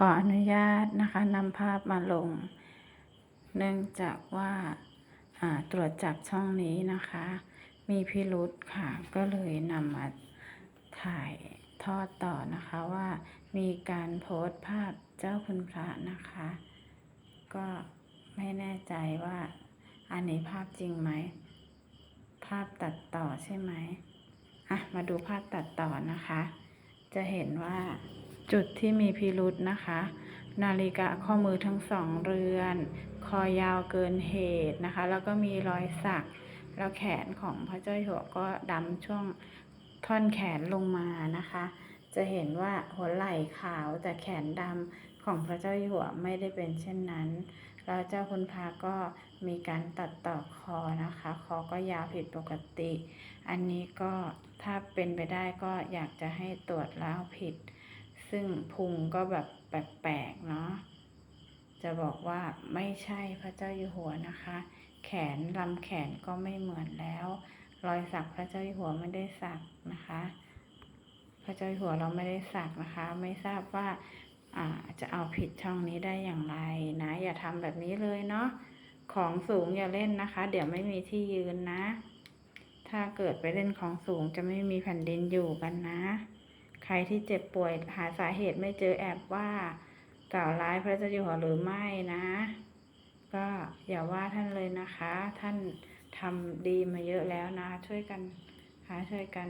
ขออนุญาตนะคะนำภาพมาลง เนื่องจากว่าาตรวจจับช่องนี้นะคะ มีพิรุธค่ะ ก็เลยนำมาถ่ายทอดต่อนะคะว่ามีการโพสต์ภาพเจ้าคุณพระนะคะ ก็ไม่แน่ใจว่าอันนี้ภาพจริงไหม ภาพตัดต่อใช่ไหมอะมาดูภาพตัดต่อนะคะ จะเห็นว่า จุดที่มีพิรุษนะคะ นาฬิกาข้อมือทั้งสองเรือน คอยาวเกินเหตุนะคะ แล้วก็มีรอยสัก แล้วแขนของพระเจ้าอยู่หัวก็ดำช่วงท่อนแขนลงมานะคะ จะเห็นว่าหัวไหล่ขาวแต่แขนดำของพระเจ้าอยู่หัวไม่ได้เป็นเช่นนั้น แล้วเจ้าคุณพาก็มีการตัดต่อคอนะคะ คอก็ยาวผิดปกติ อันนี้ก็ถ้าเป็นไปได้ก็อยากจะให้ตรวจแล้วผิด ซึ่งพุงก็แบบแปลกๆเนาะจะบอกว่าไม่ใช่พระเจ้าอยู่หัวนะคะ แขนลำแขนก็ไม่เหมือนแล้ว รอยสักพระเจ้าอยู่หัวไม่ได้สักนะคะ พระเจ้าอยู่หัวเราไม่ได้สักนะคะ ไม่ทราบว่าอาจะเอาผิดช่องนี้ได้อย่างไรนะ อย่าทำแบบนี้เลยเนาะของสูงอย่าเล่นนะคะ เดี๋ยวไม่มีที่ยืนนะ ถ้าเกิดไปเล่นของสูงจะไม่มีแผ่นดินอยู่กันนะ ใครที่เจ็บป่วยหาสาเหตุไม่เจอแอบว่ากล่าวร้ายพระเจ้าอยู่หัวหรือไม่นะ ก็อย่าว่าท่านเลยนะคะ ท่านทำดีมาเยอะแล้วนะ ช่วยกันหาช่วยกัน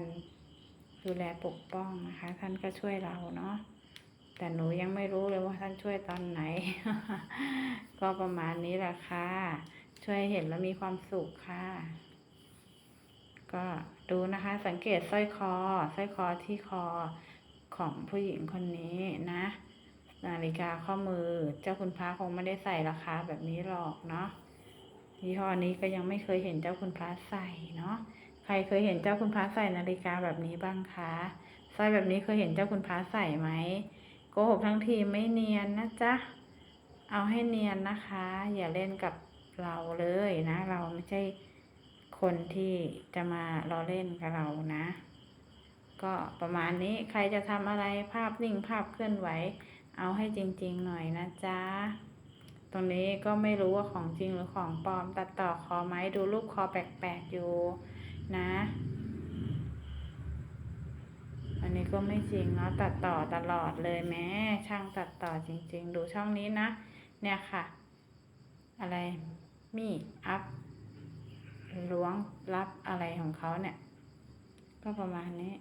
ดูแลปกป้องนะคะ ท่านก็ช่วยเราเนาะแต่หนูยังไม่รู้เลยว่าท่านช่วยตอนไหน ก็ประมาณนี้แหละค่ะ ช่วยเห็นแล้วมีความสุขค่ะ ก็ดูนะคะสังเกตสร้อยคอสร้อยคอที่คอของผู้หญิงคนนี้นะ นาฬิกาข้อมือเจ้าคุณพระคงไม่ได้ใส่ราคาแบบนี้หรอกเนาะยี่ห้อนี้ก็ยังไม่เคยเห็นเจ้าคุณพระใส่เนาะใครเคยเห็นเจ้าคุณพระใส่นาฬิกาแบบนี้บ้างคะสร้อยแบบนี้เคยเห็นเจ้าคุณพระใส่ไหมโกหกทั้งทีไม่เนียนนะจ๊ะเอาให้เนียนนะคะ อย่าเล่นกับเราเลยนะ เราไม่ใช่ คนที่จะมาล้อเล่นกับเรานะ ก็ประมาณนี้ใครจะทำอะไรภาพนิ่งภาพเคลื่อนไหว เอาให้จริง ๆ หน่อยนะจ๊ะ ตรงนี้ก็ไม่รู้ว่าของจริงหรือของปลอม ตัดต่อคอไหมดูรูปคอแปลกๆอยู่นะ อันนี้ก็ไม่จริงเนาะตัดต่อตลอดเลยแม้ช่างตัดต่อจริง ๆ ดูช่องนี้นะ เนี่ยค่ะ อะไร มีอัพ ล้วงรับอะไรของเขาเนี่ย ก็ประมาณนี้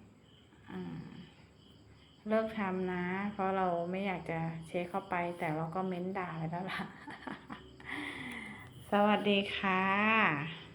เลิกทำนะ เพราะเราไม่อยากจะเช็คเข้าไป แต่เราก็เม้นด่าไปแล้วล่ะ สวัสดีค่ะ